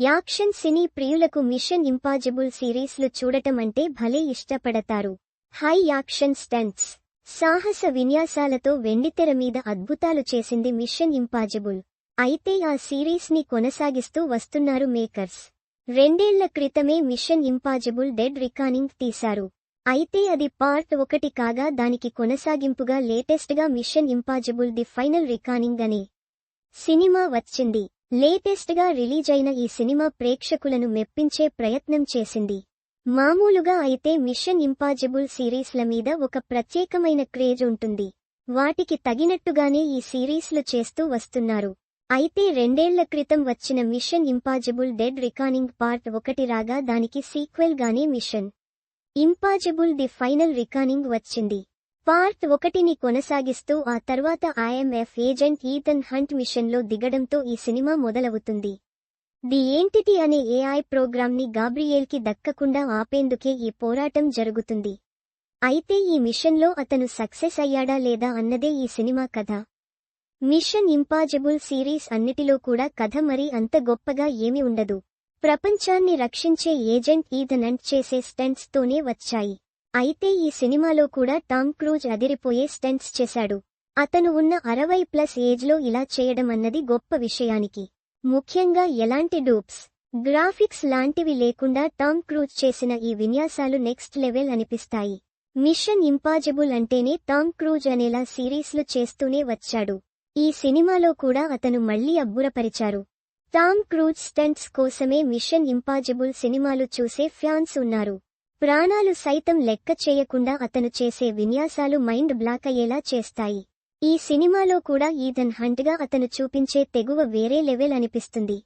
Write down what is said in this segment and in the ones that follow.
Action సినీ ప్రియులకు machine impossible సిరీస్లు చూడటం అంటే భలే ఇష్టపడతారు. High action stunts. సాహస విన్యాసాలతో వెండితెర మీద అద్భుతాలు చేసింది మిషన్ ఇంపాజిబుల్. అయితే ఆ సిరీస్ని కొనసాగిస్తూ వస్తున్నారు మేకర్స్. రెండేళ్ళ క్రితమే మిషన్ ఇంపాజిబుల్ డెడ్ రికానింగ్ తీశారు. అయితే అది పార్ట్ ఒకటి కాగా దానికి కొనసాగింపుగా లేటెస్ట్గా mission impossible the final reckoning అనే సినిమా వచ్చింది. లేటెస్ట్గా రిలీజైన రిలీజ్ అయిన ఈ సినిమా ప్రేక్షకులను మెప్పించే ప్రయత్నం చేసింది. మామూలుగా అయితే మిషన్ ఇంపాజిబుల్ సిరీస్ల మీద ఒక ప్రత్యేకమైన క్రేజ్ ఉంటుంది. వాటికి తగినట్టుగానే ఈ సిరీస్లు చేస్తూ వస్తున్నారు. అయితే రెండేళ్ళ క్రితం వచ్చిన mission impossible dead reckoning part ఒకటి రాగా దానికి సీక్వెల్గానే mission impossible the final reckoning వచ్చింది. పార్ట్ ఒకటిని కొనసాగిస్తూ ఆ తర్వాత ఐఎంఎఫ్ ఏజెంట్ ఈథన్ హంట్ మిషన్లో దిగడంతో ఈ సినిమా మొదలవుతుంది. ది ఏంటిటీ అనే ఏఐ ప్రోగ్రామ్ని గాబ్రియేల్కి దక్కకుండా ఆపేందుకే ఈ పోరాటం జరుగుతుంది. అయితే ఈ మిషన్లో అతను సక్సెస్ అయ్యాడా లేదా అన్నదే ఈ సినిమా కథ. మిషన్ ఇంపాజిబుల్ సిరీస్ అన్నిటిలో కూడా కథ మరి అంత గొప్పగా ఏమి ఉండదు. ప్రపంచాన్ని రక్షించే ఏజెంట్ ఈథన్ అంట్ చేసే స్టెంట్స్తోనే వచ్చాయి. అయితే ఈ సినిమాలో కూడా టామ్ క్రూజ్ అదిరిపోయే స్టెంట్స్ చేశాడు. అతను ఉన్న అరవై ప్లస్ ఏజ్లో ఇలా చేయడం అన్నది గొప్ప విషయానికి. ముఖ్యంగా ఎలాంటి డూప్స్ గ్రాఫిక్స్ లాంటివి లేకుండా టామ్ క్రూజ్ చేసిన ఈ విన్యాసాలు నెక్స్ట్ లెవెల్ అనిపిస్తాయి. మిషన్ ఇంపాజిబుల్ అంటేనే టామ్ క్రూజ్ అనేలా సిరీస్లు చేస్తూనే వచ్చాడు. ఈ సినిమాలో కూడా అతను మళ్ళీ అబ్బురపరిచారు. టామ్ క్రూజ్ స్టంట్స్ కోసమే మిషన్ ఇంపాజిబుల్ సినిమాలు చూసే ఫ్యాన్స్ ఉన్నారు. ప్రాణాలు సైతం లెక్క చేయకుండా అతను చేసే విన్యాసాలు మైండ్ బ్లాక్ అయ్యేలా చేస్తాయి. ఈ సినిమాలో కూడా ఈథన్ హంట్గా అతను చూపించే తెగువ వేరే లెవెల్ అనిపిస్తుంది.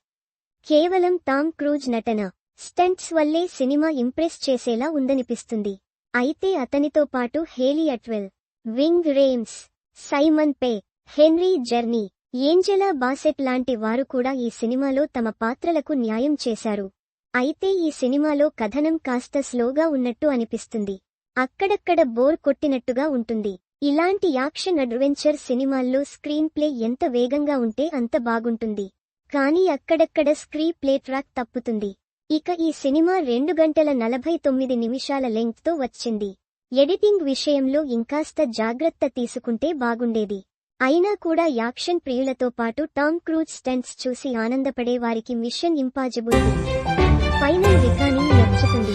కేవలం టామ్ క్రూజ్ నటన స్టంట్స్ వల్లే సినిమా ఇంప్రెస్ చేసేలా ఉందనిపిస్తుంది. అయితే అతనితో పాటు Hayley Atwell Ving Rhames Simon Pegg Henry Czerny Angela Bassett లాంటి వారు కూడా ఈ సినిమాలో తమ పాత్రలకు న్యాయం చేశారు. అయితే ఈ సినిమాలో కథనం కాస్త స్లోగా ఉన్నట్టు అనిపిస్తుంది. అక్కడక్కడ బోర్ కొట్టినట్టుగా ఉంటుంది. ఇలాంటి యాక్షన్ అడ్వెంచర్ సినిమాల్లో స్క్రీన్ ప్లే ఎంత వేగంగా ఉంటే అంత బాగుంటుంది. కానీ అక్కడక్కడ స్క్రీ ప్లే ట్రాక్ తప్పుతుంది. ఇక ఈ సినిమా రెండు గంటల నలభై తొమ్మిది నిమిషాల లెంగ్త్తో వచ్చింది. ఎడిటింగ్ విషయంలో ఇంకాస్త జాగ్రత్త తీసుకుంటే బాగుండేది. అయినా కూడా యాక్షన్ ప్రియులతో పాటు టామ్ క్రూజ్ స్టెంట్స్ చూసి ఆనందపడే వారికి మిషన్ ఇంపాజిబుల్. ఫైనల్ రికార్డింగ్ నచ్చుతుంది